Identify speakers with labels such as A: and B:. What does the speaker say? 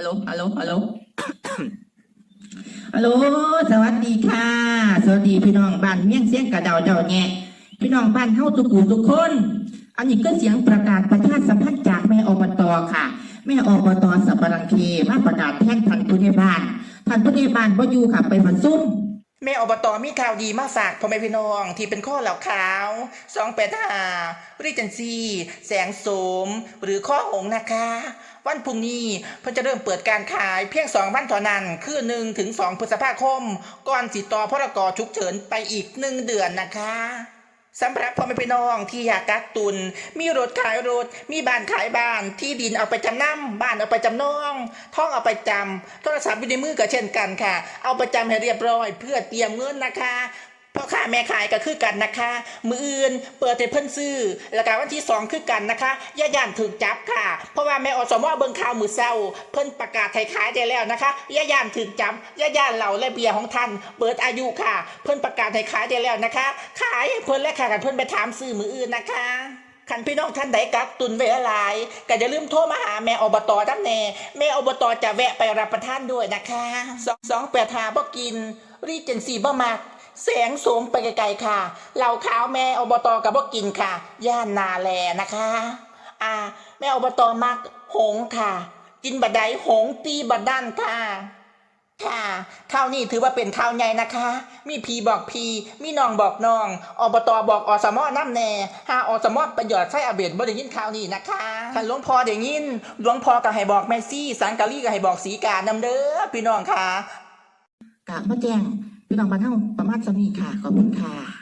A: ฮัลโหล ฮัลโหล ฮัลโหล ฮัลโหล สวัสดีค่ะ สวัสดีพี่น้องบ้านเมี่ยงเสียงกระเดาเดาแง่พี่น้องบ้านเฮ้าทุกผู้ทุกคน อันนี้ก็เสียงประกาศประชาสัมพันธ์จากแม่อบตค่ะ แม่อบตสับปะรังเคมาประกาศแทนท่านผู้ใหญ่บ้าน ท่านผู้ใหญ่บ้านบ่อยู่ค่ะไปประชุม
B: แม่อบตมีข่าวดีมาฝากพ่อแม่พี่น้องที่เป็นข้อเหล่าขาวสองแปดห้าริจันซีแสงโสม หรือข้อหงนะคะ วันพรุ่งนี้เพิ่นจะเริ่มเปิดการขายเพียงสองวันเท่านั้น คือหนึ่งถึงสองพฤษภาคม ก่อนสิต่อพรกฉุกเฉินไปอีกหนึ่งเดือนนะคะ สำหรับพ่อแม่พี่น้องที่อยากกักตุน มีรถขายรถ มีบ้านขายบ้าน ที่ดินเอาไปจำนำบ้านเอาไปจำนองท่องเอาไปจำโทรศัพท์อยู่ในมือก็เช่นกันค่ะ เอาไปจำให้เรียบร้อย เพื่อเตรียมเงินนะคะ พ่อค้าแม่ขายก็คือกันนะคะ มืออื่นเปิดให้เพิ่นซื้อ แล้วก็วันที่สองคือกันนะคะย่าย่านถึงจับค่ะ เพราะว่าแม่อสมอเบิ่งข่าวมือเศร้า เพิ่นประกาศให้ขายได้แล้วนะคะย่าย่านถึงจับย่าย่านเหล่าและเบียร์ของท่านเปิดอายุค่ะ เพิ่นประกาศขายได้แล้วนะคะ ขายให้เพิ่นและค่ะกันเพิ่นไปถามซื้อมืออื่นนะคะคันพี่น้องท่านใดกักตุนไว้หลายก็อย่าลืมโทรมาหาแม่อบตทั้งแน่แม่อบตจะแวะไปรับประทานด้วยนะคะสองสองแปดหาบ่กินรีเจนซีบ่มัก แสงโสมไปไกลๆค่ะ เหล่าขาวแม่อบตกับบ่กินค่ะ ย่านนาแลนะคะ อ่า แม่อบตมักหงค่ะ กินบัดใดหงตีบัดด้านค่ะ ค่ะข้าวนี่ถือว่าเป็นข้าวใหญ่นะคะ มีพีบอกพีมีน้องบอกน้องอบตบอกอสมอน้ำแน่หาอสมอประโยชน์ใช้อาเบดบ่ได้ยินข่าวนี้นะคะท่านหลวงพ่อได้ยินหลวงพ่อก็ให้บอกแม่ซี่สังกะลีก็ให้บอกสีกานำเด้อพี่น้องค่ะ
A: กะมาแจ้ง พี่น้องบ้านเฮาประมาณสมีค่ะ ขอบคุณค่ะ